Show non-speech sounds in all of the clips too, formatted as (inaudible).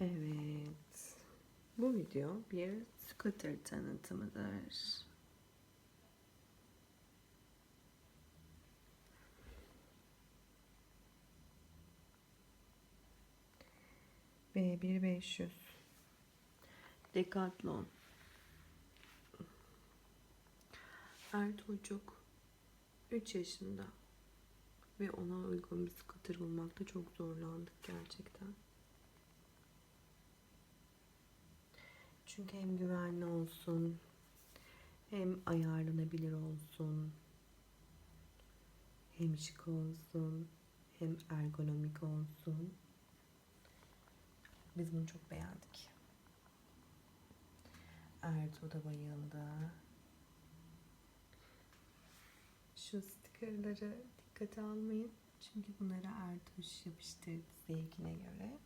Evet. Bu video bir scooter tanıtımıdır. B1500 Decathlon Ertuğrul 3 yaşında ve ona uygun bir scooter bulmakta çok zorlandık gerçekten. Çünkü hem güvenli olsun, hem ayarlanabilir olsun, hem şık olsun, hem ergonomik olsun. Biz bunu çok beğendik. Ertuğ da bayıldı. Şu stikerleri dikkate almayın. Çünkü bunları Ertuğ yapıştırdı zevkine göre.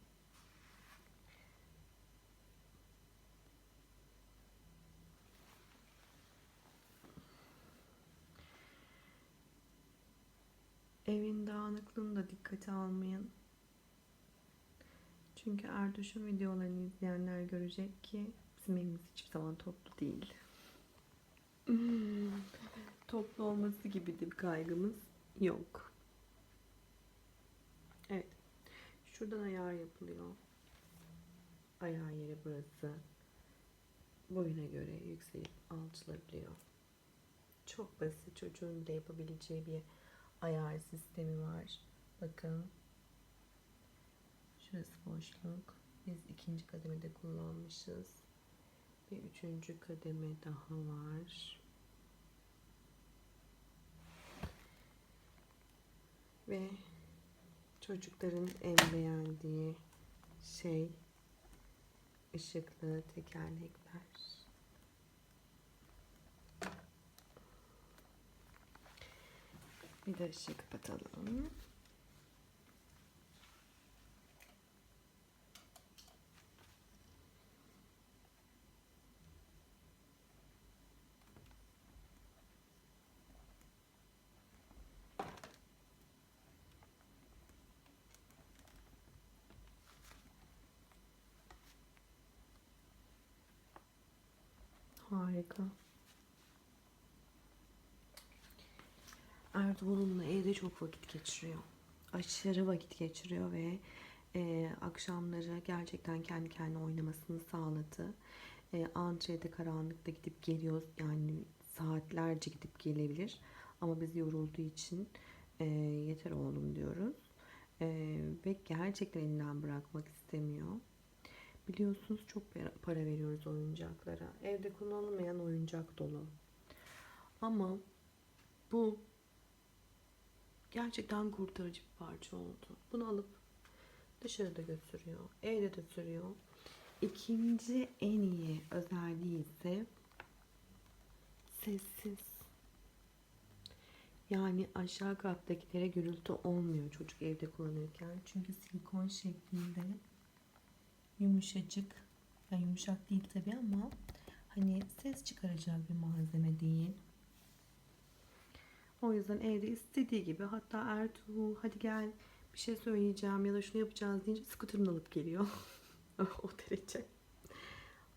Evin dağınıklığını da dikkate almayın. Çünkü Erduş'un videolarını izleyenler görecek ki bizim evimiz hiçbir zaman toplu değil. toplu olması gibi de bir kaygımız yok. Evet. Şuradan ayar yapılıyor. Ayar yeri burası. Boyuna göre yükselip alçılabiliyor. Çok basit çocuğun da yapabileceği bir ayar sistemi var. Bakın. Şurası boşluk. Biz ikinci kademede kullanmışız. Bir üçüncü kademe daha var. Ve çocukların en beğendiği şey ışıklı tekerlekler. Bir de ışığı kapatalım. Harika. Ertuğrul'la evde çok vakit geçiriyor. Aşırı vakit geçiriyor ve e, akşamları gerçekten kendi kendine oynamasını sağladı. E, antrede karanlıkta gidip geliyor. Yani saatlerce gidip gelebilir. Ama biz yorulduğu için e, yeter oğlum diyoruz. E, ve gerçekten elinden bırakmak istemiyor. Biliyorsunuz çok para veriyoruz oyuncaklara. Evde kullanılmayan oyuncak dolu. Ama bu gerçekten kurtarıcı bir parça oldu. Bunu alıp dışarıda götürüyor. Evde de sürüyor. İkinci en iyi özelliği ise sessiz. Yani aşağı kattakilere gürültü olmuyor çocuk evde kullanırken. Çünkü silikon şeklinde yumuşacık. Yani yumuşak değil tabi ama hani ses çıkaracak bir malzeme değil. O yüzden evde istediği gibi hatta Ertuğ hadi gel bir şey söyleyeceğim ya da şunu yapacağız deyince skuterını alıp geliyor. (laughs) o derece.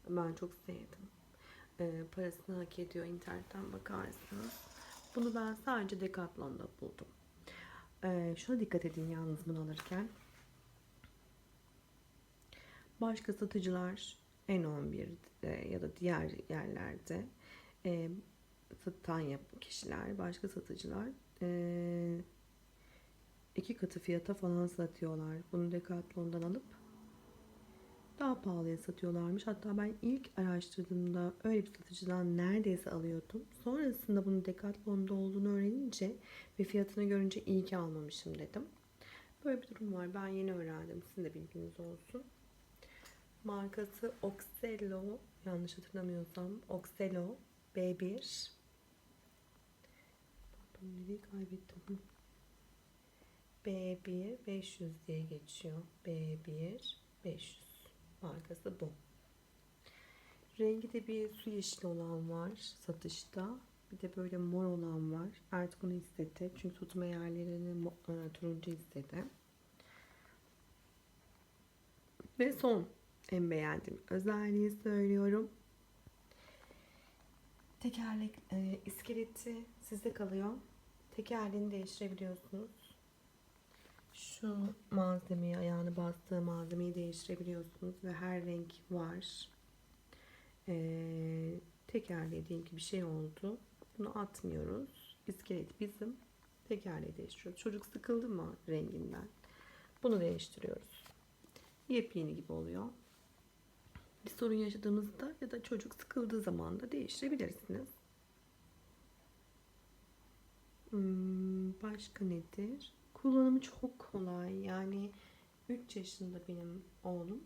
Ben çok sevdim. Ee, parasını hak ediyor internetten bakarsınız. Bunu ben sadece Decathlon'da buldum. Ee, şuna dikkat edin yalnız bunu alırken. Başka satıcılar N11'de ya da diğer yerlerde e, satan yap kişiler, başka satıcılar e, iki katı fiyata falan satıyorlar. Bunu Decathlon'dan alıp daha pahalıya satıyorlarmış. Hatta ben ilk araştırdığımda öyle bir satıcıdan neredeyse alıyordum. Sonrasında bunun Decathlon'da olduğunu öğrenince ve fiyatını görünce iyi ki almamışım dedim. Böyle bir durum var. Ben yeni öğrendim. Sizin de bilginiz olsun. Markası Oxello. Yanlış hatırlamıyorsam. Oxello B1. Nereyi kaybettim? B1 500 diye geçiyor. B1 500 markası bu. Rengi de bir su yeşili olan var satışta. Bir de böyle mor olan var. Artık bunu istedi. Çünkü tutma yerlerini e, turuncu istedi. Ve son En beğendiğim özelliği söylüyorum. Tekerlek e, iskeleti sizde kalıyor. Tekerleğini değiştirebiliyorsunuz. Şu malzemeyi, ayağını bastığı malzemeyi değiştirebiliyorsunuz ve her renk var. Ee, tekerleğe diyelim ki bir şey oldu. Bunu atmıyoruz. İskelet bizim. Tekerleği değiştiriyoruz. Çocuk sıkıldı mı renginden? Bunu değiştiriyoruz. Yepyeni gibi oluyor. Bir sorun yaşadığımızda ya da çocuk sıkıldığı zaman da değiştirebilirsiniz. Hmm, başka nedir? Kullanımı çok kolay. Yani 3 yaşında benim oğlum.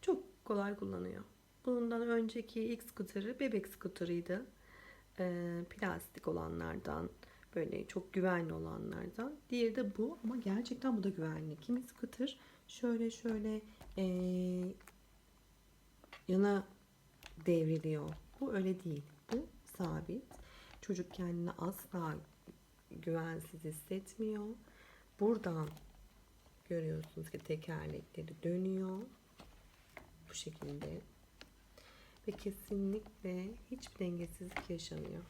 Çok kolay kullanıyor. Bundan önceki ilk skuterı bebek skuterıydı. Ee, plastik olanlardan, böyle çok güvenli olanlardan. Diğeri de bu ama gerçekten bu da güvenli. Kimi skuter şöyle şöyle ee, yana devriliyor. Bu öyle değil. Bu sabit. Çocuk kendini asla güvensiz hissetmiyor. Buradan görüyorsunuz ki tekerlekleri dönüyor. Bu şekilde. Ve kesinlikle hiçbir dengesizlik yaşanıyor.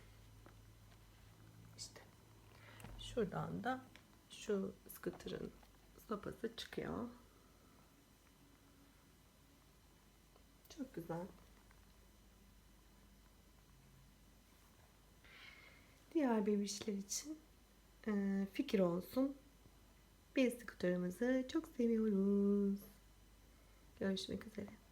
İşte. Şuradan da şu scooter'ın sopası çıkıyor. Çok güzel. Diğer bebişler için e, fikir olsun. Biz skuterımızı çok seviyoruz. Görüşmek üzere.